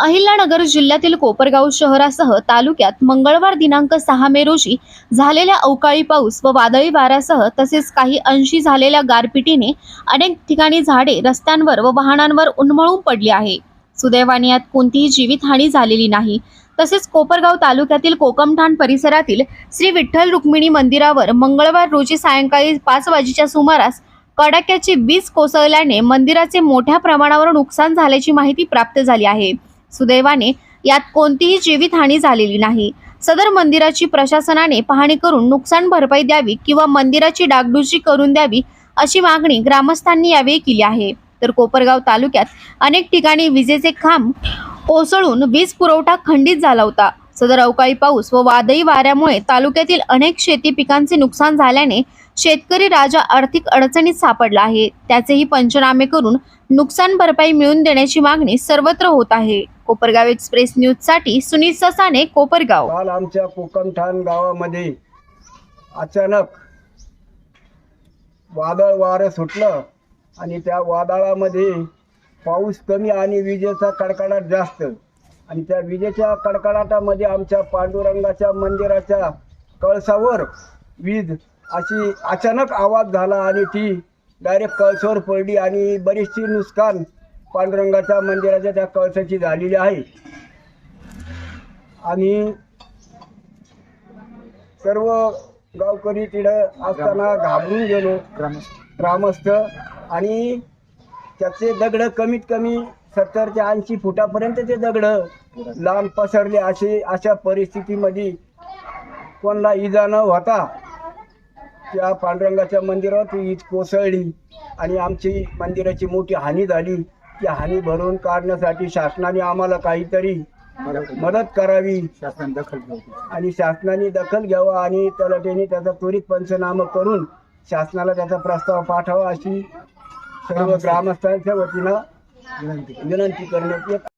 अहिल्यानगर जिल्ह्यातील कोपरगाव शहरासह तालुक्यात मंगळवार दिनांक सहा मे रोजी झालेल्या अवकाळी पाऊस व वादळी वाऱ्यासह तसेच काही अंशी झालेल्या गारपिटीने अनेक ठिकाणी झाडे रस्त्यांवर व वाहनांवर उन्मळून पडली आहे. सुदैवाने यात कोणतीही जीवितहानी झालेली नाही. तसेच कोपरगाव तालुक्यातील कोकमठाण परिसरातील श्री विठ्ठल रुक्मिणी मंदिरावर मंगळवार रोजी सायंकाळी पाच वाजेच्या सुमारास कडाक्याची वीज कोसळल्याने मंदिराचे मोठ्या प्रमाणावर नुकसान झाल्याची माहिती प्राप्त झाली आहे. सुदैवाने यात कोणतीही जीवितहानी झालेली नाही. सदर मंदिराची प्रशासनाने पाहणी करून नुकसान भरपाई द्यावी किंवा मंदिराची डागडुजी करून द्यावी अशी मागणी ग्रामस्थांनी यावेळी केली आहे. तर कोपरगाव तालुक्यात अनेक ठिकाणी विजेचे खांब कोसळून वीज पुरवठा खंडित झाला होता. सदर अवकाळी पाऊस व वादळी वाऱ्यामुळे तालुक्यातील अनेक शेती पिकांचे नुकसान झाल्याने शेतकरी राजा आर्थिक अडचणीत सापडला आहे. त्याचेही पंचनामे करून नुकसान भरपाई मिळवून देण्याची मागणी सर्वत्र होत आहे. कोपरगाव एक्सप्रेस न्यूजसाठी सुनील ससाने कोपरगाव. काल आमच्या कोकमठाण गावामध्ये अचानक वादळ वारं सुटलं आणि त्या वादळामध्ये पाऊस कमी आणि विजेचा कडकडाट जास्त. आणि त्या विजेच्या कडकडाटामध्ये आमच्या पांडुरंगाच्या मंदिराच्या कळसावर वीज अशी अचानक आवाज झाला आणि ती डायरेक्ट कळसावर पडली आणि बरीचशी नुकसान पांडुरंगाच्या मंदिराच्या त्या कळसाची झालेली आहे. आणि सर्व गावकरी तिथं असताना घाबरून गेलो. ग्रामस्थ. आणि त्याचे दगड कमीत कमी सत्तर ते ऐंशी फुटापर्यंत ते दगड लांब पसरले असे अशा परिस्थितीमध्ये कोणाला इजा न होता त्या पांडुरंगाच्या मंदिरावर ती ईद कोसळली आणि आमची मंदिराची मोठी हानी झाली. ती हानी भरून काढण्यासाठी शासनाने आम्हाला काहीतरी मदत करावी. शासन दखल आणि शासनाने दखल घ्यावा आणि तलाठ्याने त्याचा त्वरित पंचनामा करून शासनाला त्याचा प्रस्ताव पाठवावा अशी सर्व ग्रामस्थांच्या वतीनं विनंती. विनंती करण्यात येत